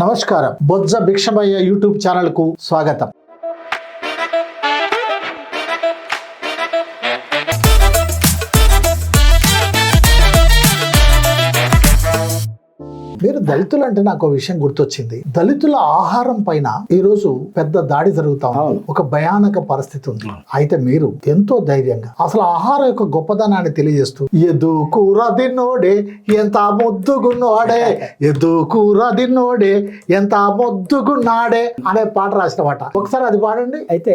నమస్కారం. బొజ్జ భిక్షమయ్య యూట్యూబ్ ఛానల్కు స్వాగతం. మీరు దళితులు అంటే నాకు ఒక విషయం గుర్తొచ్చింది. దళితుల ఆహారం పైన ఈ రోజు పెద్ద దాడి జరుగుతా ఉంది. ఒక భయానక పరిస్థితి ఉంది. అయితే మీరు ఎంతో ధైర్యంగా అసలు ఆహారం యొక్క గొప్పదనాన్ని తెలియజేస్తూ ఎదు కూర తిన్నోడే ఎంత ముద్దుగున్నోడే ఎదు కూర తిన్నోడే ఎంత ముద్దుగున్నాడే అనే పాట రాసినమాట. ఒకసారి అది పాడండి. అయితే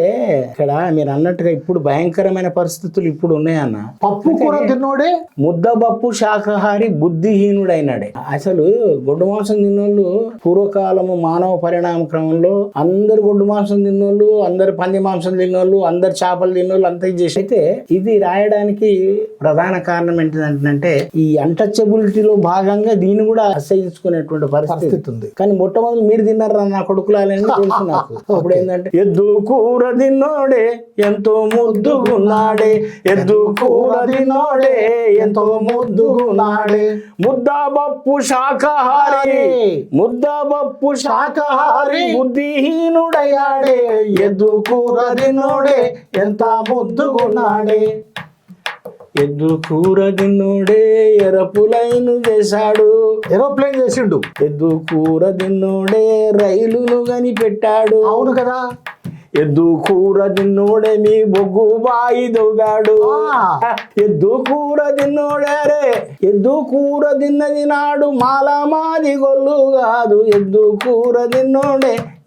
ఇక్కడ మీరు అన్నట్టుగా ఇప్పుడు భయంకరమైన పరిస్థితులు ఇప్పుడు ఉన్నాయన్న. పప్పు కూర తిన్నోడే? ముద్దబప్పు శాకాహారి బుద్ధిహీనుడైనాడే. అసలు గొడ్డు మాంసం తిన్నోళ్ళు పూర్వకాలము మానవ పరిణామ క్రమంలో అందరు గొడ్డు మాంసం తిన్నోళ్ళు అందరు పంది మాంసం తిన్నోళ్ళు అందరు చేపలు తిన్నోళ్ళు అంతా ఇది చేసి అయితే ఇది రాయడానికి ప్రధాన కారణం ఏంటంటే ఈ అన్టచబిలిటీలో భాగంగా దీన్ని కూడా అసహించుకునేటువంటి పరిస్థితి. ఉంది. కానీ మొట్టమొదటి మీరు తిన్నారా నా కొడుకులాలని తెలుసు నాకు. అప్పుడు ఏంటంటే ఎద్దు కూర తిన్నోడే ఎంతో ముద్దుగున్నాడే ఎద్దు కూర తిన్నోడే ఎంతో ముద్దుగున్నాడే ముద్దా బప్పు శాకాహారి. ముద్దా బప్పు శాకాహారి. బుద్ధిహీనుడయ్యాడే. ఎద్దు కూర తిన్నోడే ఎంత ముద్దుగున్నాడే ఎద్దు కూర తిన్నోడే ఎరపులైను చేశాడు. ఏరోప్లేన్ చేసిండు. ఎద్దు కూర తిన్నోడే రైలును కనిపెట్టాడు అవును కదా. ఎద్దు కూర తిన్నోడే మీ బొగ్గు బాయి దొగాడు ఆ. ఎద్దు కూర తిన్నోడే రే ఎద్దు కూర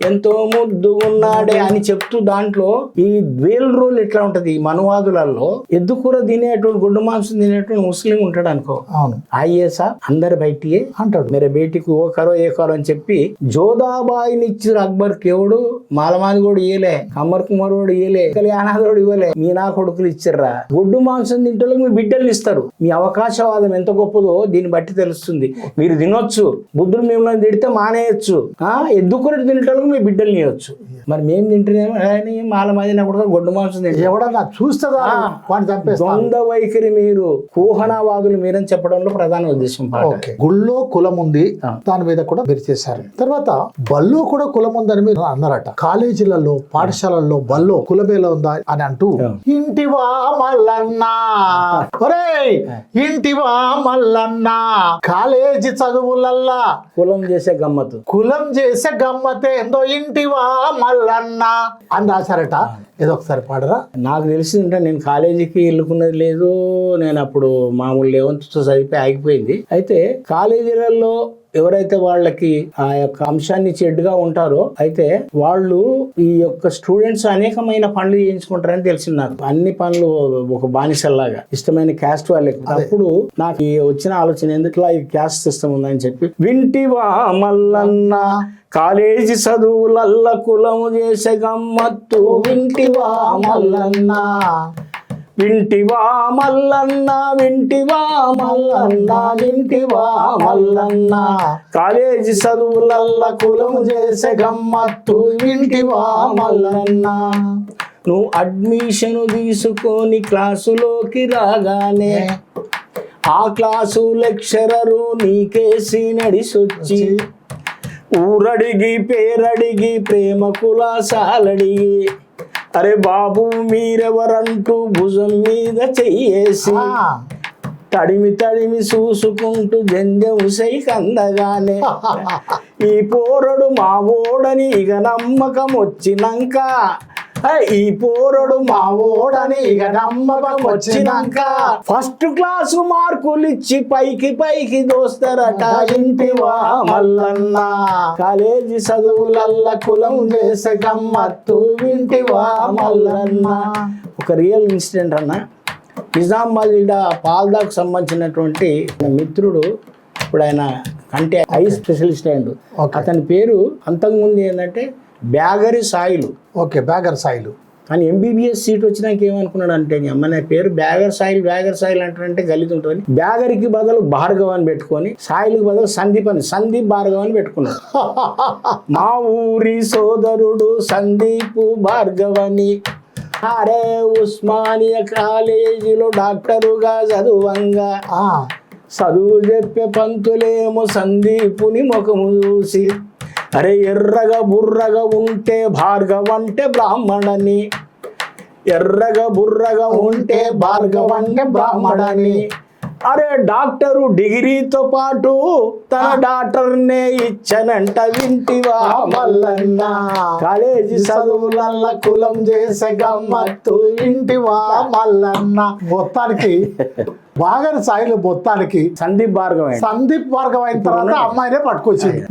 ఎంతో ముద్దుగున్నాడే అని చెప్తూ దాంట్లో ఈ వేల్ రూల్ ఎట్లా ఉంటది? ఈ మనువాదులలో ఎద్దు కూర తినేటువంటి గుడ్డు మాంసం తినేటువంటి ముస్లిం ఉంటాడు అనుకో. అవును. ఆయేసా అందరి బయటియే అంటాడు. మేరే బేటికి ఓ కరో ఏ కరో అని చెప్పి జోదాబాయిని ఇచ్చారు అక్బర్ కేవుడు మాలమాది కూడా ఇయ్యలే కమ్మర్ కుమార్ కూడా ఇయ్యలే కళ్యాణాదోడు ఇవ్వలే మీ నా కొడుకులు ఇచ్చారా గొడ్డు మాంసం తింటోళ్ళకి మీ బిడ్డలు ఇస్తారు. మీ అవకాశవాదం ఎంత గొప్పదో దీన్ని బట్టి తెలుస్తుంది. మీరు తినొచ్చు బుద్ధుడు మిమ్మల్ని తిడితే మానేయచ్చు. ఆ ఎద్దుకుని తినేటోళ్ళకి మీ బిడ్డలు ఇవ్వచ్చు మరి మేము తింటున్నామో అని మాలమాది నా కొడుకు గొడ్డు మాంసం ఎవడన్నా చూస్తుందా వాడిని చంపేస్తా ద్వంద్వ వైఖరి మీరు కూహనావాదులు మీరని చెప్పడంలో ప్రధాన ఉద్దేశం గుళ్ళో కులం ఉంది. దాని మీద కూడా మీరు చేశారు. తర్వాత బల్లో కూడా కులం ఉందని మీరు అన్నారట. కాలేజీలలో పాఠశాలల్లో బల్లో కులమేలా ఉందా అని అంటూ. ఇంటివా మల్లన్నా. ఒరేయ్ ఇంటివా మల్లన్నా. కాలేజీ చదువులల్లా. కులం చేసే గమ్మత్తు. కులం చేసే గమ్మతే ఎందో ఇంటివా మల్లన్న అని రాశారట. ఏదో ఒకసారి పాడరా. నాకు తెలిసిందంటే నేను కాలేజీకి వెళ్ళుకున్నది లేదు నేను అప్పుడు మామూలు లెవెన్త్ సరిపోయి ఆగిపోయింది. అయితే కాలేజీలలో ఎవరైతే వాళ్ళకి ఆ యొక్క అంశాన్ని చెడ్డుగా ఉంటారో అయితే వాళ్ళు ఈ యొక్క స్టూడెంట్స్ అనేకమైన పనులు చేయించుకుంటారని తెలిసింది నాకు. అన్ని పనులు ఒక బానిసల్లాగా ఇష్టమైన క్యాస్ట్ వాళ్ళకి అప్పుడు నాకు వచ్చిన ఆలోచన ఎందుకులా ఈ క్యాస్ట్ సిస్టమ్ ఉందని చెప్పి వింటివా మల్లన్న కాలేజీ చదువులల్ల కులము చేసే గమ్మత్తు. వింటివా మల్లన్న వింటివా మల్లన్న వింటివా మల్లన్న వింటివా మల్లన్న. కాలేజీ చదువులల్ల కులం చేసే గమ్మత్తు వింటివా మల్లన్న. నువ్వు అడ్మిషన్ తీసుకొని క్లాసులోకి రాగానే ఆ క్లాసు లెక్చరరు నీకేసి నడిసొచ్చి ఊరడిగి పేరడిగి ప్రేమ కులాసాలడిగి అరే బాబు మీరెవరంటూ భుజం మీద చెయ్యేసి తడిమి తడిమి చూసుకుంటూ జంజం కందగానే. ఈ పోరడు మా ఓడని ఇక నమ్మకం వచ్చినాక ఈ పోరడు మా ఓడని ఇక నమ్మకం వచ్చినాక ఫస్ట్ క్లాస్ మార్కులు ఇచ్చి పైకి పైకి దోస్తారట. ఇంటివా మల్లన్న కాలేజీ చదువులల్ల కులం చేసే గమ్మత్తు ఇంటివా మల్లన్న ఒక రియల్ ఇన్సిడెంట్ అన్న. నిజామాబాద్ పాల్దాకు సంబంధించినటువంటి నా మిత్రుడు ఇప్పుడు ఆయన కంటి ఐ స్పెషలిస్ట్ అయ్యిండు. అతని పేరు అంతకుముందు ఏంటంటే బ్యాగరి సాయిలు. ఓకే బ్యాగర్ సాయిలు. కానీ ఎంబీబీఎస్ సీట్ వచ్చినాక ఏమనుకున్నాడు అంటే అమ్మ నా పేరు బ్యాగర్ సాయిల్ బ్యాగర్ సాయిల్ అంటారంటే గలిత ఉంటుంది బ్యాగరికి బదులు భార్గవ్ అని పెట్టుకొని సాయిల్కి బదులు సందీప్ అని సందీప్ భార్గవ్ అని పెట్టుకున్నాడు. మా ఊరి సోదరుడు సందీప్ భార్గవ్ అని అరే ఉస్మానియా కాలేజీలో డాక్టరుగా చదువంగా. చదువు చెప్పే పంతులేమో సందీపుని ముఖము చూసి అరే ఎర్రగా బుర్రగా ఉంటే భార్గవంటే బ్రాహ్మణని ఎర్రగా బుర్రగా ఉంటే భార్గవంటే బ్రాహ్మణని. అరే డాక్టరు డిగ్రీతో పాటు తన డాక్టర్నే ఇచ్చనంట వింటివా మల్లన్న. కాలేజీ చదువులల్ల కులం చేసే గమ్మత్తు ఇంటివా మల్లన్న. మొత్తానికి బాగా సాయిలు మొత్తానికి సందీప్ భార్గవ సందీప్ వర్గం అయిన తర్వాత అమ్మాయినే పట్టుకొచ్చింది.